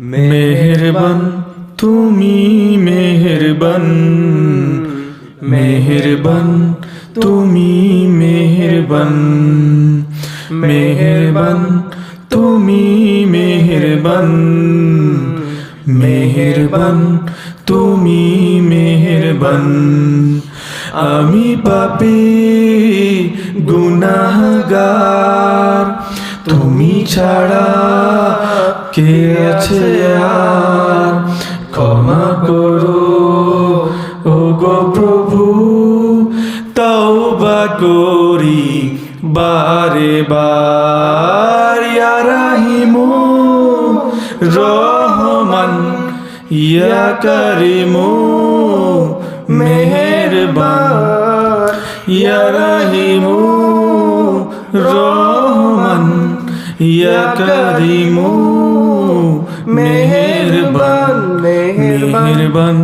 মেহেরবান, তুমি মেহেরবান। মেহেরবান, তুমি মেহেরবান। মেহেরবান, তুমি মেহেরবান। মেহেরবান, তুমি মেহেরবান। আমি পাপি, গুনাহগার, তুমি ছাড়া কে আছে আর ক্ষমা করো। ও গো প্রভু, তওবা করি বারে বার। ইয়া রাহিমু, রহমান, ইয়া করিমু, মেহেরবান। ইয়া রাহিমু, রহমান। করিমু মেহেরবান মেহেরবান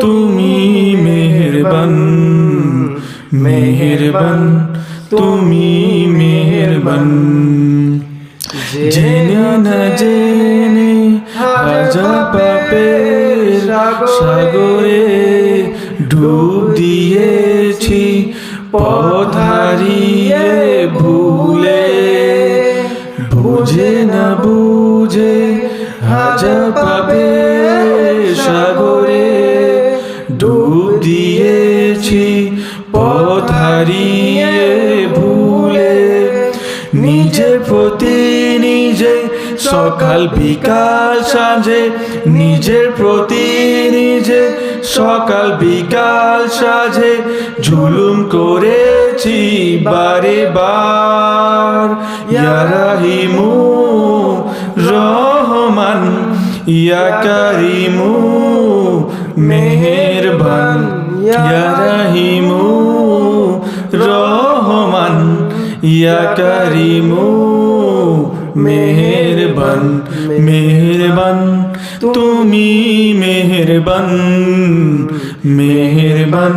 তুমি মেহেরবান মেহেরবান তুমি মেহেরবান জেনে না জেনে হাজা পাপের সাগরে ডুব দিয়েছি পথ হারিয়ে ভুলে বুঝে না বুঝে হাজা পাপের সাগরে ডুব দিয়েছি, পথ হারিয়ে ভুলে। নিজের প্রতি নিজে, সকাল বিকাল সাঁঝে। নিজের প্রতি নিজে, সকাল বিকাল সাঁঝে। জুলুম করেছি বারে বার। ইয়া রাহিমু রহমান, ইয়া কারিমু মেহেরবান। ইয়া রাহিমু রহমান, ইয়া কারিমু মেহেরবান। মেহেরবান, তুমি মেহেরবান মেহেরবান।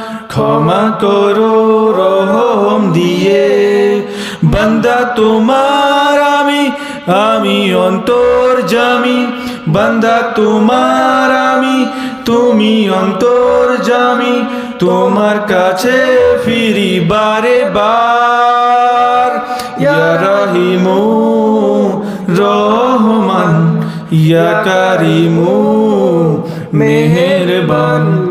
ক্ষমা করো, রহম দিয়ে। বান্দা তোমার আমি আমি অন্তর জামি। বান্দা তোমার আমি, তুমি অন্তর জামি। তোমার কাছে ফিরি বারে বার ইয়া রাহিমু, রহমান, ইয়া কারিমু, মেহেরবান।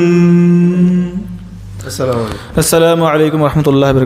السلام عليكم. السلام عليكم ورحمة الله وبركاته.